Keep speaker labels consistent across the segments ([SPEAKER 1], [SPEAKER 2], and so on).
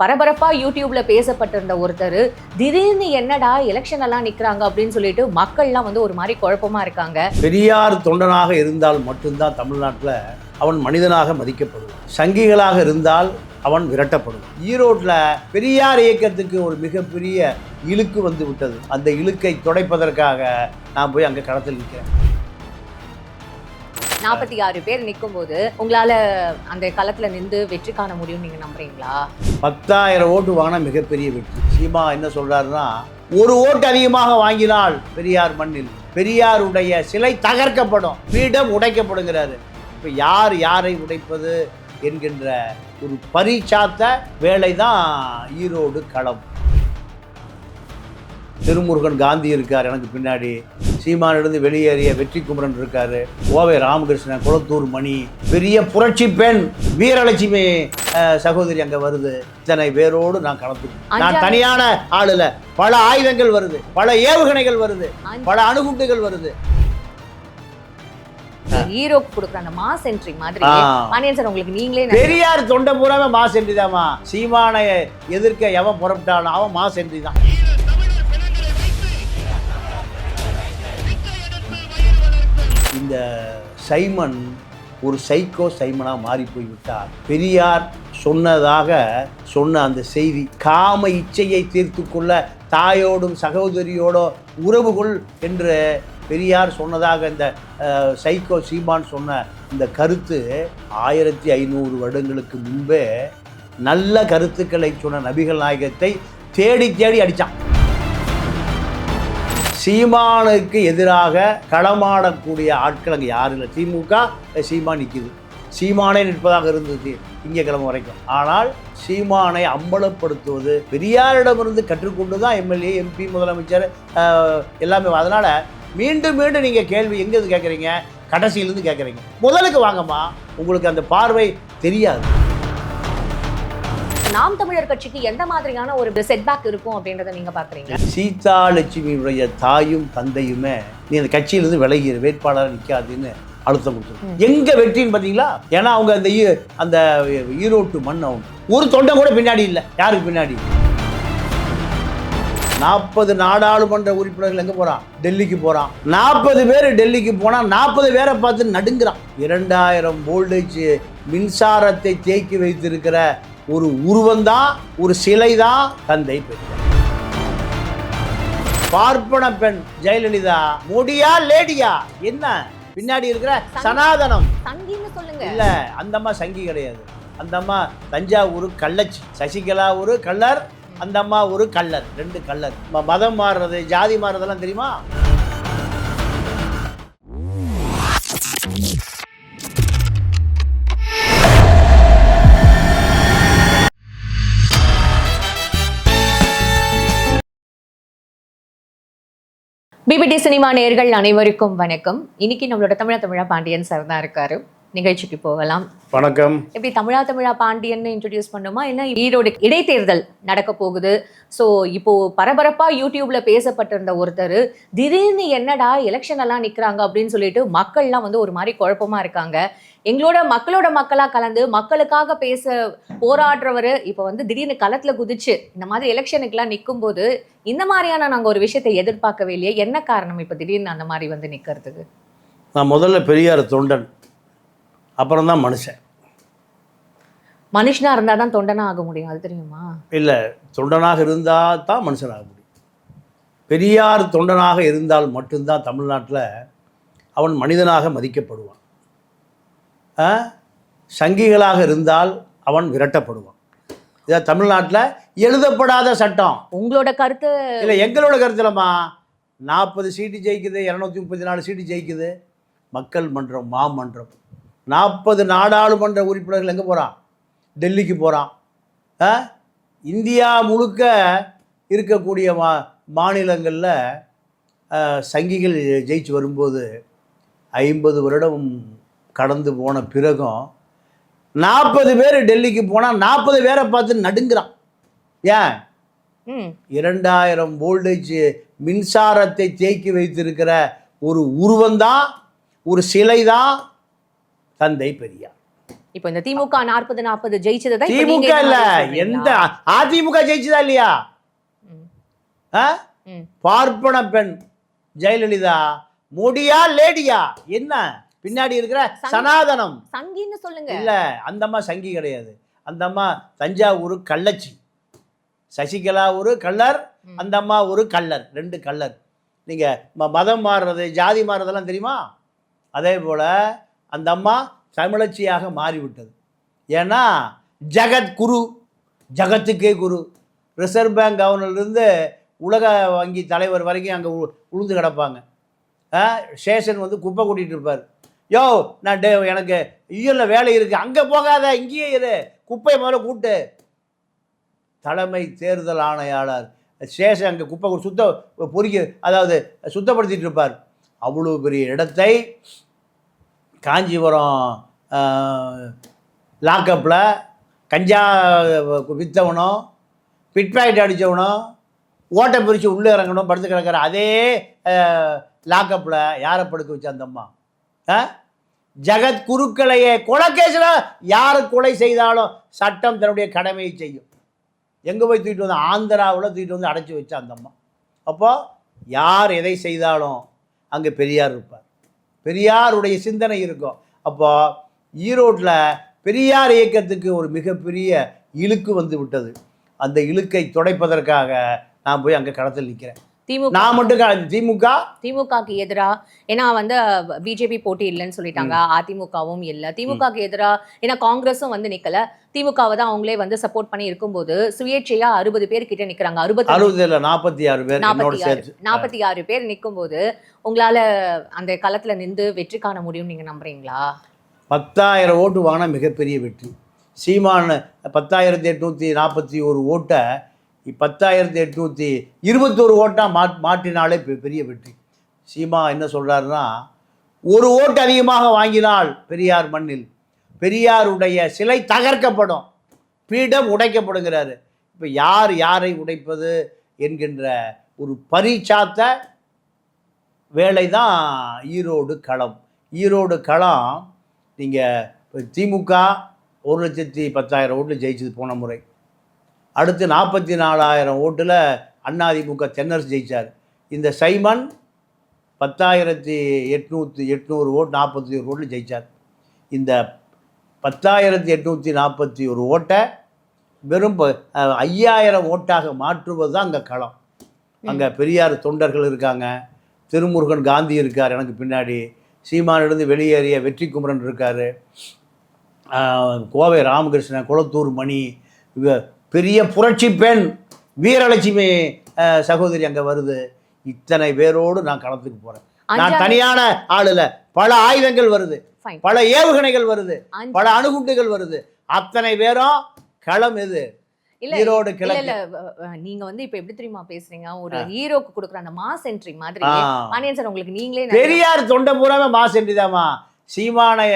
[SPEAKER 1] பரபரப்பா யூடியூப்ல பேசப்பட்டிருந்த ஒருத்தர் திடீர்னு என்னடா எலெக்ஷன் எல்லாம் நிக்கிறாங்க அப்படின்னு சொல்லிட்டு மக்கள்லாம் வந்து ஒரு மாதிரி குழப்பமா இருக்காங்க.
[SPEAKER 2] பெரியார் தொண்டனாக இருந்தால் மட்டும்தான் தமிழ்நாட்டில் அவன் மனிதனாக மதிக்கப்படுவான் சங்கிகளாக இருந்தால் அவன் விரட்டப்படும். ஈரோட்டில் பெரியார் இயக்கத்துக்கு ஒரு மிகப்பெரிய இழுக்கு வந்து விட்டது. அந்த இழுக்கை துடைப்பதற்காக நான் போய் அங்கே களத்தில் நிற்கிறேன்.
[SPEAKER 1] நாற்பத்தி ஆறு பேர் நிற்கும் போது உங்களால அந்த களத்துல நின்று வெற்றி காண முடியும் நீங்க நம்புறீங்களா?
[SPEAKER 2] பத்தாயிரம் ஓட்டு வாங்கினா மிகப்பெரிய வெற்றி. சீமா என்ன சொல்றாருன்னா ஒரு ஓட்டு அதிகமாக வாங்கினால் பெரியார் மண்ணில் பெரியாருடைய சிலை தகர்க்கப்படும் பீடம் உடைக்கப்படுங்கிறாரு. இப்போ யார் யாரை உடைப்பது என்கின்ற ஒரு பரிச்சாத்த வேலை தான் ஈரோடு களம். திருமுருகன் காந்தி இருக்கார் எனக்கு பின்னாடி. சீமானிலிருந்து வெளியேறிய வெற்றி குமரன் இருக்காரு. ஓவை ராமகிருஷ்ணன் குளத்தூர் மணி பெரிய புரட்சி பெண் வீரலட்சுமி சகோதரி அங்க வருது. இத்தனை பேரோடு நான் கலந்துக்கு நான் தனியான ஆளுல பல ஆயுதங்கள் வருது பல ஏவுகணைகள் வருது பல அணுகுண்டுகள் வருது.
[SPEAKER 1] ஹீரோக்கு கொடுக்குற அந்த மாஸ் என்ட்ரி மாதிரி. பாண்டியன் சார் உங்களுக்கு நீங்களே
[SPEAKER 2] பெரியார் தொண்டை பூராமே மாஸ் என்ட்ரி தாமா சீமானை எதிர்க்க எவன் புறப்பட்டானோ அவன் மாஸ் என்ட்ரி தான். இந்த சைமன் ஒரு சைக்கோ சைமனாக மாறி போய் விட்டார் பெரியார் சொன்னதாக சொன்ன அந்த செய்தி காம இச்சையை தீர்த்து கொள்ள தாயோடும் சகோதரியோட உறவுகள் என்று பெரியார் சொன்னதாக இந்த சைக்கோ சீமான் சொன்ன இந்த கருத்து ஆயிரத்தி ஐநூறு வருடங்களுக்கு முன்பே நல்ல கருத்துக்களை சொன்ன நபிகள் நாயகத்தை தேடி தேடி அடித்தான் சீமானுக்கு எதிராக களமாடக்கூடிய ஆட்கள் அங்கே யாரும் இல்லை. திமுக சீமா நிற்கிது சீமானே நிற்பதாக இருந்தது திங்கக்கிழமை வரைக்கும். ஆனால் சீமானை அம்பலப்படுத்துவது பெரியாரிடமிருந்து கற்றுக்கொண்டு தான் எம்எல்ஏ எம்பி முதலமைச்சர் எல்லாமே. அதனால் மீண்டும் மீண்டும் நீங்கள் கேள்வி எங்கேருந்து கேட்குறீங்க கடைசியிலேருந்து கேட்குறீங்க முதலுக்கு வாங்கம்மா. உங்களுக்கு அந்த பார்வை தெரியாது.
[SPEAKER 1] நாம் தமிழர் கட்சிக்கு எந்த மாதிரியான ஒரு செட்பேக் இருக்கும் அப்படின்றத நீங்க பாக்குறீங்க?
[SPEAKER 2] சீதா லட்சுமியுடைய தாயும் தந்தையுமே நீ அந்த கட்சியிலிருந்து விலகிற வேட்பாளராக நிற்காதுன்னு அழுத்தம் கொடுத்துருக்கோம் எங்க வெற்றின்னு பார்த்தீங்களா ஏன்னா அவங்க அந்த அந்த ஈரோட்டு மண் அவங்க. ஒரு தொண்டை கூட பின்னாடி இல்லை. யாருக்கு பின்னாடி? நாற்பது நாடாளுமன்ற உறுப்பினர்கள் எங்க போறான்? டெல்லிக்கு போறான். நாற்பது பேர் டெல்லிக்கு போனா நாற்பது பேரை பார்த்து நடுங்குறான். இரண்டாயிரம் வோல்டேஜ் மின்சாரத்தை தேக்கி வைத்திருக்கிற ஒரு உருவம்தான் ஒரு சிலை தான் தந்தை பெரியார் பார்ப்பன பெண் ஜெயலலிதா முடியா லேடியா? என்ன? பின்னாடி இருக்கிற சனாதனம். இல்ல அந்த அம்மா சங்கி கிடையாது. அந்த அம்மா தஞ்சாவூர் கள்ளச்சி சசிகலா ஒரு கள்ளர் அந்த அம்மா ஒரு கள்ளர் ரெண்டு கள்ளர். மதம் மாறுறது ஜாதி மாறுறதெல்லாம் தெரியுமா?
[SPEAKER 1] பிபிடி சினிமா நேர்கள் அனைவருக்கும் வணக்கம். இன்னைக்கு நம்மளோட தமிழ தமிழா பாண்டியன் சார் தான் இருக்காரு. நிகழ்ச்சிக்கு போகலாம்.
[SPEAKER 2] வணக்கம்.
[SPEAKER 1] எப்படி தமிழா தமிழா பாண்டியன்னு இன்ட்ரடியூஸ் பண்ணுமா? என்ன ஈரோடு இடைத்தேர்தல் நடக்க போகுது. ஸோ இப்போ பரபரப்பா யூடியூப்ல பேசப்பட்டிருந்த ஒருத்தர் திடீர்னு என்னடா எலெக்ஷன் எல்லாம் நிக்கிறாங்க அப்படின்னு சொல்லிட்டு மக்கள்லாம் வந்து ஒரு மாதிரி குழப்பமா இருக்காங்க. எங்களோட மக்களோட மக்களா கலந்து மக்களுக்காக பேச போராடுறவர் இப்போ வந்து திடீர்னு களத்துல குதிச்சு இந்த மாதிரி எலெக்ஷனுக்குலாம் நிற்கும் போது இந்த மாதிரியான நாங்க ஒரு விஷயத்தை எதிர்பார்க்கவே இல்லையே. என்ன காரணம் இப்போ திடீர்னு அந்த மாதிரி வந்து நிக்கிறதுக்கு?
[SPEAKER 2] நான் முதல்ல பெரியார் தொண்டன். அப்புறம் தான் மனுஷன்.
[SPEAKER 1] மனுஷனா இருந்தாதான் தான் தொண்டனா ஆக முடியும் அது தெரியுமா?
[SPEAKER 2] இல்லை தொண்டனாக இருந்தால் தான் மனுஷனாக முடியும். பெரியார் தொண்டனாக இருந்தால் மட்டும்தான் தமிழ்நாட்டில் அவன் மனிதனாக மதிக்கப்படுவான்? சங்கிகளாக இருந்தால் அவன் விரட்டப்படுவான். இதை தமிழ்நாட்டில் எழுதப்படாத சட்டம்.
[SPEAKER 1] உங்களோட கருத்து
[SPEAKER 2] இல்லை எங்களோட கருத்துலம்மா நாற்பது சீட்டு ஜெயிக்குது இரநூத்தி முப்பத்தி நாலு சீட்டு ஜெயிக்குது. மக்கள் மன்றம் மாமன்றம். நாற்பது நாடாளுமன்ற உறுப்பினர்கள் எங்கே போகிறான் டெல்லிக்கு போகிறான் இந்தியா முழுக்க இருக்கக்கூடிய மா மாநிலங்களில் சங்கிகள் ஜெயிச்சு வரும்போது ஐம்பது வருடம் கடந்து போன பிறகும் நாற்பது பேர் டெல்லிக்கு போனால் நாற்பது பேரை பார்த்து நடுங்குறான். ஏன்? இரண்டாயிரம் வோல்டேஜ் மின்சாரத்தை தேக்கி வைத்திருக்கிற ஒரு உருவம்தான் ஒரு சிலை தான் தந்தை பெரியார்.
[SPEAKER 1] இப்போ இந்த திமுக நாற்பது நாற்பது ஜெயிச்சதை
[SPEAKER 2] திமுக இல்ல. எந்த? அதிமுக ஜெயிச்சதா இல்லையா. பார்ப்பன பெண் ஜெயலலிதா முடியா லேடியா? என்ன? பின்னாடி இருக்கிற சனாதனம்.
[SPEAKER 1] சங்கின்னு சொல்லுங்க.
[SPEAKER 2] இல்ல அந்த அம்மா சங்கி கிடையாது. அந்த அம்மா தஞ்சாவூர் கள்ளச்சி. சசிகலா ஒரு கள்ளர்
[SPEAKER 1] ம்.
[SPEAKER 2] அந்த அம்மா ஒரு கள்ளர் ரெண்டு கள்ளர். நீங்க மதம் மாறுறது ஜாதி மாறுறதெல்லாம் தெரியுமா? அதே போல அந்த அம்மா தமிழச்சியாக மாறிவிட்டது. ஏன்னா ஜெகத் குரு ஜகத்துக்கே குரு. ரிசர்வ் பேங்க் கவர்னர்லேருந்து உலக வங்கி தலைவர் வரைக்கும் அங்கே உளுந்து கிடப்பாங்க. சேஷன் வந்து குப்பை கூட்டிகிட்டு இருப்பார். யோ நான் டே எனக்கு இயலில் வேலை இருக்குது அங்கே போகாத இங்கேயே இரு. குப்பையை முதல்ல கூட்டு. தலைமை தேர்தல் ஆணையாளர். சேஷன் அங்கே குப்பை சுத்த பொறிக்க அதாவது சுத்தப்படுத்திட்டு இருப்பார். அவ்வளோ பெரிய இடத்தை காஞ்சிபுரம் லாக்கப்பில் கஞ்சா விற்றவனும் பிட்பாக்கெட் அடித்தவனும் ஓட்டை பிரித்து உள்ளே இறங்கணும் படுத்து கிடக்கிற அதே லாக்கப்பில் யாரை படுக்க வச்ச அந்தம்மா ஆ? ஜகத் குருக்களையே கொலைக்கேசில் யார் கொலை செய்தாலும் சட்டம் தன்னுடைய கடமையை செய்யும். எங்கே போய் தூக்கிட்டு வந்து ஆந்திராவில் தூக்கிட்டு வந்து அடைச்சி வச்சா அந்தம்மா அப்போ யார் எதை செய்தாலும் அங்கே பெரியார் இருப்பார். பெரியாருடைய சிந்தனை இருக்கும். அப்போ ஈரோட்டில் பெரியார் இயக்கத்துக்கு ஒரு மிகப்பெரிய இழுக்கு வந்து விட்டது. அந்த இழுக்கை துடைப்பதற்காக நான் போய் அங்கே களத்தில் நிற்கிறேன்
[SPEAKER 1] திமுக.
[SPEAKER 2] நான் மட்டும் திமுக?
[SPEAKER 1] திமுகக்கு எதிரா? ஏன்னா வந்து பிஜேபி போட்டி இல்லைன்னு சொல்லிட்டாங்க. அதிமுகவும் இல்ல. திமுகக்கு எதிரா? ஏன்னா காங்கிரஸும் வந்து நிக்கல. திமுகவை தான் அவங்களே வந்து சப்போர்ட் பண்ணி இருக்கும்போது சுயேட்சையா அறுபது பேர் கிட்ட நிக்கிறாங்க. அறுபத்தி
[SPEAKER 2] அறுபது இல்லை நாற்பத்தி ஆறு பேர்
[SPEAKER 1] நாற்பத்தி ஆறு நாற்பத்தி ஆறு பேர் நிக்கும்போது உங்களால அந்த களத்துல நின்று வெற்றி காண முடியும் நீங்க நம்புறீங்களா?
[SPEAKER 2] பத்தாயிரம் ஓட்டு வாங்கினா மிகப்பெரிய வெற்றி. சீமான் பத்தாயிரத்தி எட்நூற்றி நாற்பத்தி ஒரு ஓட்டை பத்தாயிரத்தி எட்நூற்றி இருபத்தோரு ஓட்டாக மா மாற்றினாலே பெ- பெரிய வெற்றி. சீமா என்ன சொல்கிறாருன்னா ஒரு ஓட்டு அதிகமாக வாங்கினால் பெரியார் மண்ணில் பெரியாருடைய சிலை தகர்க்கப்படும். பீடம் உடைக்கப்படுங்கிறாரு இப்போ யார் யாரை உடைப்பது என்கின்ற ஒரு பரிச்சாத்த வேலை தான் ஈரோடு களம். ஈரோடு களம் நீங்கள் திமுக ஒரு லட்சத்தி பத்தாயிரம் ஓட்டில் ஜெயிச்சது போன முறை. அடுத்து நாற்பத்தி நாலாயிரம் ஓட்டில் அதிமுக தென்னரசு ஜெயிச்சார். இந்த சைமன் பத்தாயிரத்தி எட்நூற்றி எட்நூறு ஓட்டு நாற்பத்தி ஒரு ஓட்டில் ஜெயிச்சார். இந்த பத்தாயிரத்தி எட்நூற்றி நாற்பத்தி ஒரு ஓட்டை வெறும் ஐயாயிரம் ஓட்டாக மாற்றுவது தான் அங்கே களம். அங்கே பெரியார் தொண்டர்கள் இருக்காங்க. திருமுருகன் காந்தி இருக்கார் எனக்கு பின்னாடி. சீமானிலிருந்து வெளியேறிய வெற்றி குமரன் இருக்கார் கோவை ராமகிருஷ்ணன் குளத்தூர் மணி பெரிய புரட்சி பெண் வீரலட்சுமி சகோதரி அங்கே வருது. இத்தனை பேரோடு நான் களத்துக்கு போகிறேன் நான் தனியான ஆளுல பல ஆயுதங்கள் வருது. பல ஏவுகணைகள் வருது. பல அணுகுண்டுகள் வருது. அத்தனை பேரும் களம் எது?
[SPEAKER 1] இல்ல
[SPEAKER 2] ஈரோடு கிழக்கு.
[SPEAKER 1] நீங்க வந்து இப்ப எப்படி தெரியுமா பேசுறீங்க? ஒரு ஹீரோக்கு கொடுக்குற அந்த மாஸ் என்ட்ரி மாதிரி.
[SPEAKER 2] ஆ.
[SPEAKER 1] பாண்டியன் சார் உங்களுக்கு நீங்களே
[SPEAKER 2] பெரியார் தொண்டை பூராமே மாஸ் என்றிதாம்மா சீமானை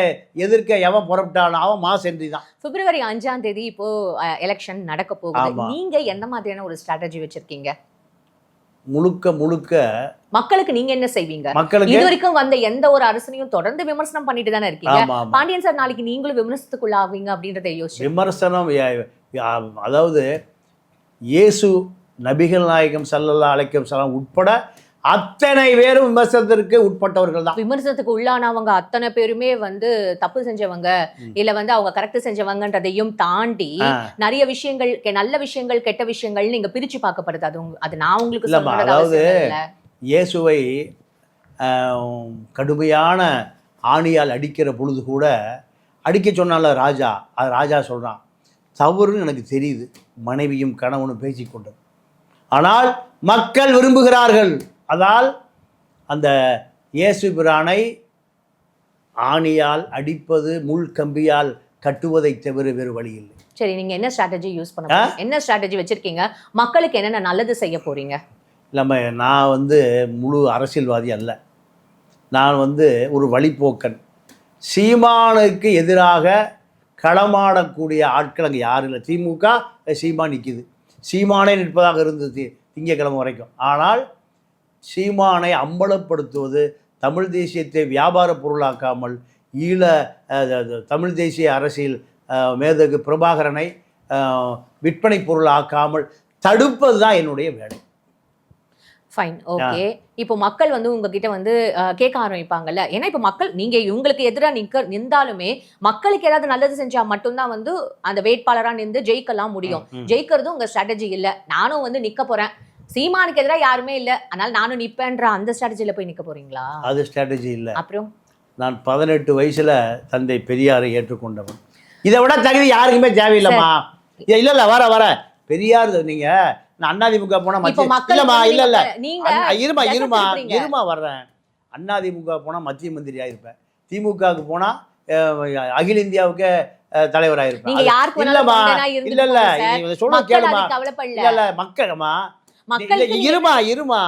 [SPEAKER 2] எதிர்க்க எவன் புறப்பட்டாலும் அவன் மாஸ் என்றி தான்.
[SPEAKER 1] பிப்ரவரி அஞ்சாம் தேதி இப்போ எலெக்ஷன் நடக்க போகுது. நீங்க எந்த மாதிரியான ஒரு ஸ்ட்ராட்டஜி வச்சிருக்கீங்க?
[SPEAKER 2] முழுக்க முழுக்க
[SPEAKER 1] மக்களுக்கு நீங்க என்ன செய்வீங்க?
[SPEAKER 2] மக்களுக்கு?
[SPEAKER 1] இது வரைக்கும் வந்த எந்த ஒரு அரசனையும் தொடர்ந்து விமர்சனம் பண்ணிட்டு தானே இருக்கீங்க. பாண்டியன் சார் நாளைக்கு நீங்களும் விமர்சனத்துக்குள்ள ஆவீங்க அப்படின்றத யோசிச்சு.
[SPEAKER 2] விமர்சனம் அதாவது இயேசு நபிகள் நாயகம் சல்லல்லா அலைக்கம் சலாம் உட்பட அத்தனை பேரும் விமர்சனத்திற்கு உட்பட்டவர்கள் தான்
[SPEAKER 1] விமர்சனத்துக்கு உள்ளானவங்க அத்தனை பேருமே வந்து தப்பு செஞ்சவங்க. இல்ல வந்து அவங்க கரெக்ட் செஞ்சவங்கன்றதையும் தாண்டி. நிறைய விஷயங்கள் நல்ல விஷயங்கள் கெட்ட விஷயங்கள் நீங்க பிரிச்சு பார்க்கப்படுது அது அது நான் உங்களுக்கு
[SPEAKER 2] அதாவது. இயேசுவை கடுமையான ஆணியால் அடிக்கிற பொழுது கூட அடிக்க சொன்னால ராஜா அது ராஜா சொல்கிறான் தவறுன்னு எனக்கு தெரியுது மனைவியும் கணவனும் பேசிக்கொண்டது ஆனால் மக்கள் விரும்புகிறார்கள் அதால் அந்த இயேசு பிரானை ஆணியால் அடிப்பது முள் கம்பியால் கட்டுவதை தவிர வேறு வழி இல்லை.
[SPEAKER 1] சரி நீங்க என்ன ஸ்ட்ராட்டஜி யூஸ் பண்ண? என்ன ஸ்ட்ராட்டஜி வச்சிருக்கீங்க? மக்களுக்கு என்னென்ன நல்லது செய்ய போறீங்க?
[SPEAKER 2] நம்ம நான் வந்து முழு அரசியல்வாதி அல்ல. நான் வந்து ஒரு வழிப்போக்கன். சீமானுக்கு எதிராக களமாடக்கூடிய ஆட்கள் அங்கே யாரும் இல்லை. திமுக சீமா நிற்கிது சீமானே நிற்பதாக இருந்தது தி- திங்கட்கிழமை வரைக்கும். ஆனால் சீமானை அம்பலப்படுத்துவது தமிழ் தேசியத்தை வியாபார பொருளாக்காமல் ஈழ தமிழ் தேசிய அரசியல் மேதகு பிரபாகரனை விற்பனை பொருள் ஆக்காமல் தடுப்பது தான் என்னுடைய வேலை.
[SPEAKER 1] ஃபைன் ஓகே இப்போ மக்கள் வந்து உங்ககிட்ட வந்து கேட்க ஆரம்பிப்பாங்கல்ல? ஏன்னா இப்போ மக்கள் நீங்க இவங்களுக்கு எதிராக நிக்க நின்றாலுமே மக்களுக்கு ஏதாவது நல்லது செஞ்சா மட்டும்தான் வந்து அந்த வேட்பாளரா நின்று ஜெயிக்கலாம் முடியும். ஜெயிக்கிறது உங்க ஸ்ட்ராட்டஜி இல்ல. நானும் வந்து நிக்க போறேன். சீமானுக்கு எதிராக யாருமே இல்ல. அதனால நானும் நிப்பேன்ற அந்த ஸ்ட்ராட்டஜில போய் நிக்க போறீங்களா?
[SPEAKER 2] அது ஸ்ட்ராட்டஜி இல்லை.
[SPEAKER 1] அப்புறம்?
[SPEAKER 2] நான் பதினெட்டு வயசுல தந்தை பெரியாரை ஏற்றுக்கொண்டவன். இதை விட தகுதி யாருக்குமே தேவையில்லைம்மா. இல்ல இல்ல வர வர. பெரியார் நீங்க நான் அதிமுக போனா இல்லம்மா இல்ல இல்ல.
[SPEAKER 1] நீங்க
[SPEAKER 2] இருமா இருமா? இருமா வர்றேன். அதிமுக போனா மத்திய மந்திரியா இருப்பேன் திமுகவுக்கு போனா அகில இந்தியாவுக்கு அஹ், தலைவரா இருப்பேன்
[SPEAKER 1] நீங்க
[SPEAKER 2] அது-
[SPEAKER 1] யாருக்கு வேணாலும்
[SPEAKER 2] இல்லம்மா. இல்ல இல்ல. சொல்ல கேளுமா. இல்ல இல்ல. மக்கள்மா இல்ல, இருமா இருமா.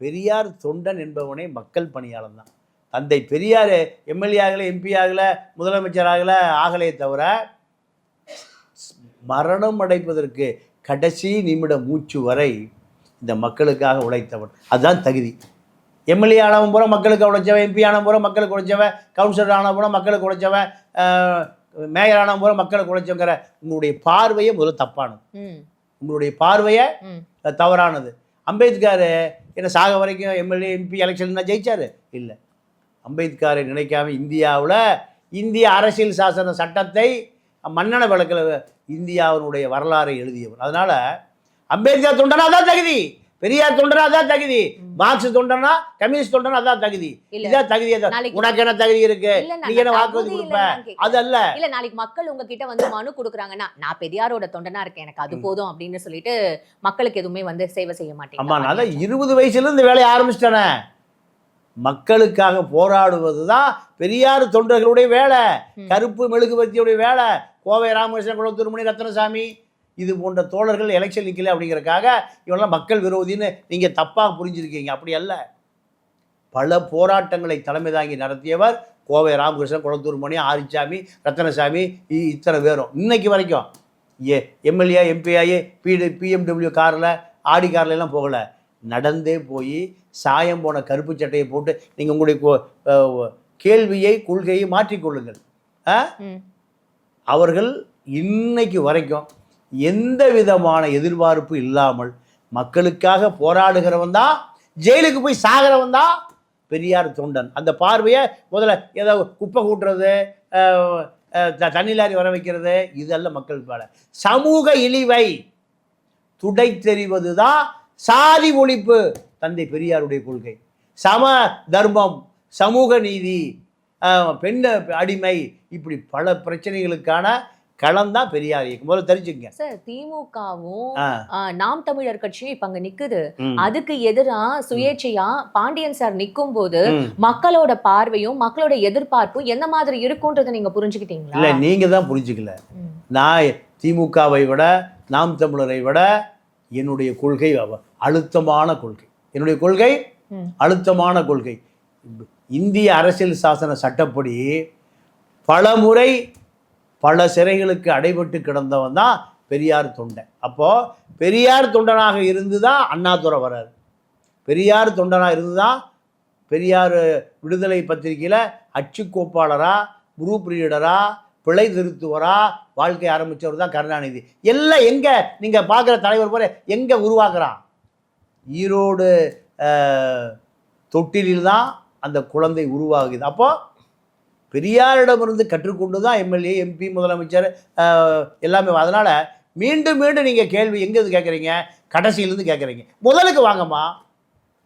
[SPEAKER 2] பெரியார் தொண்டன் என்பவனே மக்கள் பணியாளன் தான். தந்தை பெரியார் எம்எல்ஏ ஆகல எம்பி ஆகல முதலமைச்சர் ஆகல ஆகலே தவிர மரணம் அடைப்பதற்கு கடைசி நிமிட மூச்சு வரை இந்த மக்களுக்காக உழைத்தவன். அதுதான் தகுதி. எம்எல்ஏ ஆனவன் பூரா மக்களுக்கு உழைச்சவன் எம்பி ஆனவன் பூரா மக்களுக்கு உழைச்சவன் கவுன்சிலர் ஆனவன் பூரா மக்களுக்கு உழைச்சவன் மேயர் ஆனவன் பூரா மக்களுக்கு உழைச்சவங்கிற உங்களுடைய பார்வையே முதல்ல தப்பானது. உங்களுடைய பார்வையை தவறானது. அம்பேத்கர் என்ன சாக வரைக்கும் எம்எல்ஏ எம்பி எலெக்ஷன் ஜெயிச்சாரு? இல்லை. அம்பேத்கரை நினைக்காம இந்தியாவில் இந்திய அரசியல் சாசன சட்டத்தை மன்னன வழக்கில் இந்தியாவினுடைய வரலாறை எழுதியவர். அதனால அம்பேத்கர் தொண்டனா தான் தகுதி. பெரியார் தொண்டனா தான் தகுதி. மார்க்ஸ் தொண்டனா கம்யூனிஸ்ட் தொண்டனா அதான் தகுதி. இதான் தகுதி அதான். உனக்கு என்ன தகுதி இருக்கு?
[SPEAKER 1] நான்
[SPEAKER 2] நீ என்ன வாக்குறுதி கொடுப்ப?
[SPEAKER 1] இல்லைன்னு நான் கேட்கல.
[SPEAKER 2] அது அல்ல
[SPEAKER 1] இல்ல நாளைக்கு மக்கள் உங்ககிட்ட வந்து மனு கொடுக்குறாங்கன்னா நான் பெரியாரோட தொண்டனா இருக்கேன். எனக்கு அது போதும் அப்படின்னு சொல்லிட்டு மக்களுக்கு எதுவுமே வந்து சேவை செய்ய
[SPEAKER 2] அம்மா நான்
[SPEAKER 1] மாட்டேங்க
[SPEAKER 2] தான் இருபது வயசுல இந்த வேலையை ஆரம்பிச்சிட்டேனே. மக்களுக்காக போராடுவது தான் பெரியார் தொண்டர்களுடைய வேலை. கருப்பு மெழுகுபத்தியுடைய வேலை. கோவை ராமகிருஷ்ணன் குளத்தூர்மணி ரத்னசாமி இது போன்ற தோழர்கள் எலெக்ஷன் நிற்கல அப்படிங்கறக்காக இவங்கெல்லாம் மக்கள் விரோதின்னு நீங்கள் தப்பாக புரிஞ்சிருக்கீங்க. அப்படி அல்ல. பல போராட்டங்களை தலைமை தாங்கி நடத்தியவர் கோவை ராமகிருஷ்ணன் குளத்தூர்மணி ஆரிச்சாமி ரத்னசாமி இ- இத்தனை பேரும். இன்னைக்கு வரைக்கும் ஏ எம்எல்ஏ எம்பிஐ பிடி பிஎம்டபிள்யூ காரில் ஆடி கார்ல எல்லாம் போகல. நடந்தே போய் சாயம் போன கருப்பு சட்டையை போட்டு நீங்கள் உங்களுடைய கேள்வியை கொள்கையை மாற்றிக்கொள்ளுங்கள். அவர்கள் இன்னைக்கு வரைக்கும் எந்த விதமான எதிர்பார்ப்பு இல்லாமல் மக்களுக்காக போராடுகிறவன் தான் ஜெயிலுக்கு போய் சாகிறவன் தான் பெரியார் தொண்டன். அந்த பார்வையை முதல்ல ஏதோ குப்பை கூட்டுறது த- தண்ணி லாரி வர வைக்கிறது இதெல்லாம் மக்கள் வேலை. சமூக இழிவை துடை தெரிவது தான் சாதி ஒழிப்பு தந்தை பெரியாருடைய கொள்கை. சம தர்மம் சமூக நீதி பெண் அடிமை இப்படி பல பிரச்சனைகளுக்கான களம் தான் பெரியார் இயக்கம் முதல்ல தெரிஞ்சுக்கங்க.
[SPEAKER 1] சார் திமுகவும் நாம் தமிழர் கட்சியும் இப்ப அங்க நிக்குது. அதுக்கு எதிரா சுயேட்சையா பாண்டியன் சார் நிக்கும் போது. மக்களோட பார்வையும் மக்களோட எதிர்பார்ப்பும் என்ன மாதிரி இருக்கும்ன்றதை நீங்க
[SPEAKER 2] இல்ல
[SPEAKER 1] புரிஞ்சுக்கிட்டீங்களா
[SPEAKER 2] நீங்க தான் புரிஞ்சுக்கல. நான் திமுகவை விட நாம் தமிழரை விட என்னுடைய கொள்கை அழுத்தமான கொள்கை. என்னுடைய கொள்கை. அழுத்தமான கொள்கை. இந்திய அரசியல் சாசன சட்டப்படி பல முறை பல சிறைகளுக்கு அடைபட்டு கிடந்தவன் தான் பெரியார் தொண்டன். அப்போது பெரியார் தொண்டனாக இருந்து தான் அண்ணாதுரை வர்றார். பெரியார் தொண்டனாக இருந்து தான் பெரியார் விடுதலை பத்திரிகையில் அச்சுக்கோப்பாளராக குரூப் ரீடராக பிழை திருத்துவரா வாழ்க்கை ஆரம்பித்தவர் தான் கருணாநிதி. எல்லாம் எங்கே? நீங்கள் பார்க்குற தலைவர் போல எங்கே உருவாக்குறான்? ஈரோடு தொட்டிலில் தான் அந்த குழந்தை உருவாகுது. அப்போது பெரியாரிடமிருந்து கற்றுக்கொண்டு தான் எம்எல்ஏ எம்பி முதலமைச்சர் எல்லாமே. அதனால் மீண்டும் மீண்டும் நீங்கள் கேள்வி எங்கேருந்து கேட்குறீங்க கடைசியிலேருந்து கேட்குறீங்க முதலுக்கு வாங்கம்மா.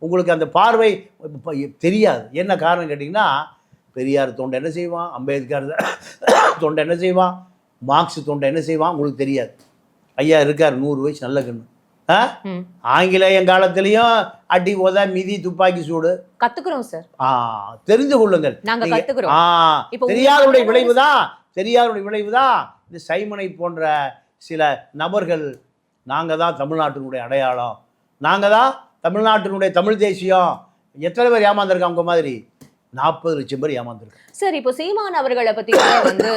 [SPEAKER 2] உங்களுக்கு அந்த பார்வை தெரியாது. என்ன காரணம் கேட்டிங்கன்னா பெரியார் தொண்டை என்ன செய்வான்? அம்பேத்கர் தொண்டை என்ன செய்வான்? மார்க்ஸ் தொண்டை என்ன செய்வான்? உங்களுக்கு தெரியாது. ஐயா இருக்கார் நூறு வயசு நல்ல கண்ணு. ஆங்கிலேயன் காலத்துலேயும் அடி உத மிதி துப்பாக்கி சூடு.
[SPEAKER 1] கத்துக்கிறோம் சார்.
[SPEAKER 2] ஆ தெரிந்து கொள்ளுங்கள்.
[SPEAKER 1] நாங்க கத்துக்கிறோம்.
[SPEAKER 2] ஆ
[SPEAKER 1] உங்களுக்கு
[SPEAKER 2] விளைவு தான் பெரியாருடைய விளைவு தான் இந்த சைமனை போன்ற சில நபர்கள் நாங்கள் தான் தமிழ்நாட்டினுடைய அடையாளம். நாங்கள் தான் தமிழ்நாட்டினுடைய தமிழ் தேசியம். எத்தனை பேர் ஏமாந்துருக்காங்க உங்க மாதிரி? நாற்பது லட்சம் பேர் ஏமாந்துருக்கு
[SPEAKER 1] சார் இப்போ சீமான் அவர்களை பத்தி வந்து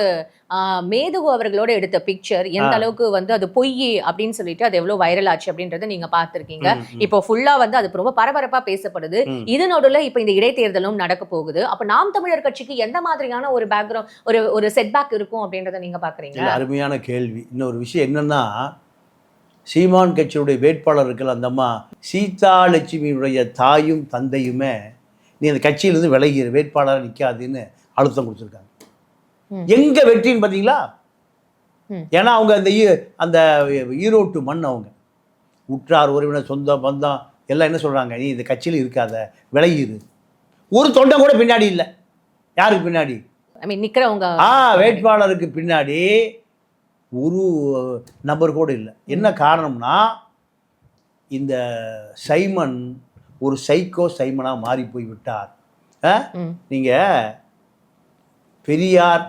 [SPEAKER 1] மேதுகு அவர்களோட எடுத்த பிக்சர் எந்த. அளவுக்கு வந்து அது பொய் அப்படின்னு சொல்லிட்டு அது எவ்வளவு வைரல் ஆச்சு அப்படின்றத நீங்க பார்த்திருக்கீங்க
[SPEAKER 2] ம்.
[SPEAKER 1] இப்போ ஃபுல்லா வந்து அது ரொம்ப பரபரப்பா பேசப்படுது
[SPEAKER 2] ம்.
[SPEAKER 1] இது நடுவுல இப்ப இந்த இடைத்தேர்தலும் நடக்க போகுது அப்ப நாம் தமிழர் கட்சிக்கு எந்த மாதிரியான ஒரு பேக்ரவுண்ட் ஒரு ஒரு செட்பேக் இருக்கும் அப்படின்றத நீங்க பாக்குறீங்க
[SPEAKER 2] அருமையான கேள்வி இன்னொரு விஷயம் என்னன்னா சீமான் கட்சியுடைய வேட்பாளர் இருக்கல அந்த அம்மா சீதா லட்சுமியுடைய தாயும் தந்தையுமே நீ அந்த கட்சியிலிருந்து விலகிற வேட்பாளராக நிற்காதுன்னு அழுத்தம் கொடுத்துருக்காங்க. எங்க வெற்றின்னு பார்த்தீங்களா. ஏன்னா அவங்க அந்த அந்த ஈரோட்டு மண் அவங்க. உற்றார் உறவினர் சொந்தம் பந்தம் எல்லாம் என்ன சொல்றாங்க? நீ இந்த கட்சியில் இருக்காத விலகிரு ஒரு தொண்டை கூட பின்னாடி இல்லை. யாருக்கு பின்னாடி?
[SPEAKER 1] நிக்கிறவங்க.
[SPEAKER 2] ஆ வேட்பாளருக்கு பின்னாடி ஒரு நபர் கூட இல்லை. என்ன காரணம்னா இந்த சைமன் ஒரு சைக்கோ சைமனாக மாறி போய் விட்டார் ஆ?
[SPEAKER 1] ம்.
[SPEAKER 2] நீங்க பெரியார்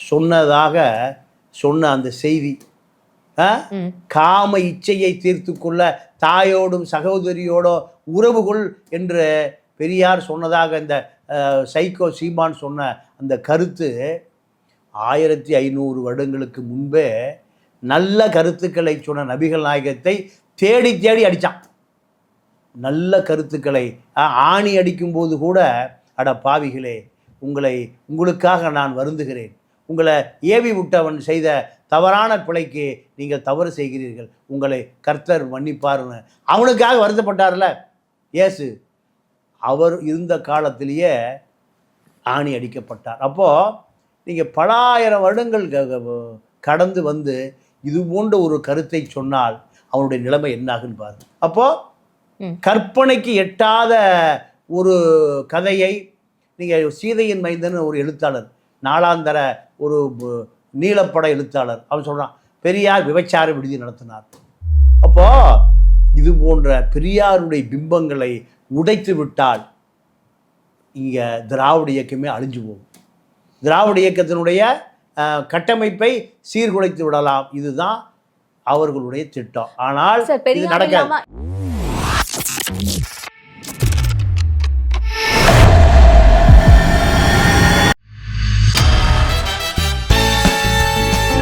[SPEAKER 2] சொன்னதாக சொன்ன அந்த செய்தி. காம இச்சையை தீர்த்து கொள்ள தாயோடும் சகோதரியோட உறவுகள் என்று பெரியார் சொன்னதாக இந்த சைக்கோ சீமான் சொன்ன அந்த கருத்து ஆயிரத்தி ஐநூறு வருடங்களுக்கு முன்பே நல்ல கருத்துக்களை சொன்ன நபிகள் நாயகத்தை தேடி தேடி அடித்தான் நல்ல கருத்துக்களை ஆணி அடிக்கும்போது கூட அட பாவிகளே உங்களை உங்களுக்காக நான் வருந்துகிறேன். உங்களை ஏவி விட்டவன் செய்த தவறான பிழைக்கு நீங்கள் தவறு செய்கிறீர்கள். உங்களை கர்த்தர் மன்னிப்பார்னு அவனுக்காக வருத்தப்பட்டார்ல? இயேசு. அவர் இருந்த காலத்திலேயே ஆணி அடிக்கப்பட்டார். அப்போது நீங்கள் பலாயிரம் வருடங்கள் க- கடந்து வந்து இது போன்ற ஒரு கருத்தை சொன்னால் அவனுடைய நிலைமை என்னாகுன்னு பாருங்கள் அப்போது கற்பனைக்கு எட்டாத ஒரு கதையை நீங்கள் சீதையின் மைந்தன் ஒரு எழுத்தாளர் நாளாந்தர ஒரு நீலப்பட எழுத்தாளர் அவன் சொல்கிறான் பெரியார் விபச்சார விடுதி நடத்தினார். அப்போ இது போன்ற பெரியாருடைய பிம்பங்களை உடைத்து விட்டால் இங்கே திராவிட இயக்கமே அழிஞ்சு போகும். திராவிட இயக்கத்தினுடைய கட்டமைப்பை சீர்குலைத்து விடலாம். இதுதான் அவர்களுடைய திட்டம். ஆனால் நடக்காது.